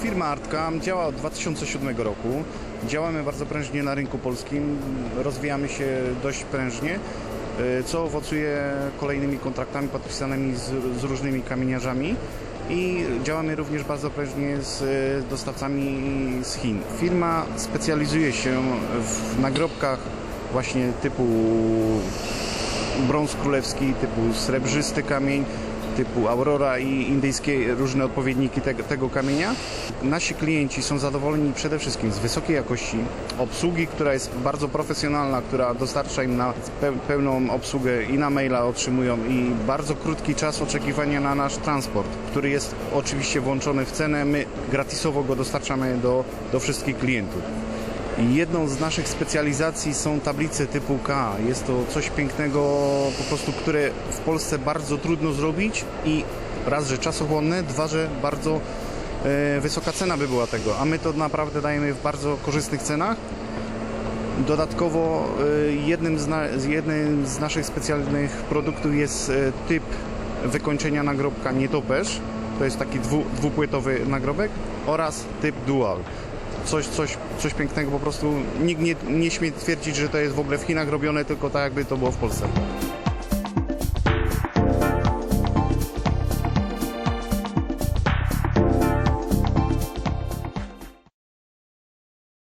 Firma Artcam działa od 2007 roku. Działamy bardzo prężnie na rynku polskim, rozwijamy się dość prężnie, y, co owocuje kolejnymi kontraktami podpisanymi z, z różnymi kamieniarzami i działamy również bardzo prężnie z y, dostawcami z Chin. Firma specjalizuje się w nagrobkach właśnie typu brąz królewski, typu srebrzysty kamień, typu Aurora i indyjskie różne odpowiedniki tego, tego kamienia. Nasi klienci są zadowoleni przede wszystkim z wysokiej jakości obsługi, która jest bardzo profesjonalna, która dostarcza im na pe- pełną obsługę i na maila otrzymują i bardzo krótki czas oczekiwania na nasz transport, który jest oczywiście włączony w cenę. My gratisowo go dostarczamy do, do wszystkich klientów. Jedną z naszych specjalizacji są tablice typu K. Jest to coś pięknego, po prostu, które w Polsce bardzo trudno zrobić i raz, że czasochłonne, dwa, że bardzo e, wysoka cena by była tego, a my to naprawdę dajemy w bardzo korzystnych cenach. Dodatkowo e, jednym z, na, jednym z naszych specjalnych produktów jest e, typ wykończenia nagrobka nietoperz. To jest taki dwu, dwupłytowy nagrobek oraz typ dual. Coś, coś, coś pięknego po prostu. Nikt nie, nie śmie twierdzić, że to jest w ogóle w Chinach robione, tylko tak jakby to było w Polsce.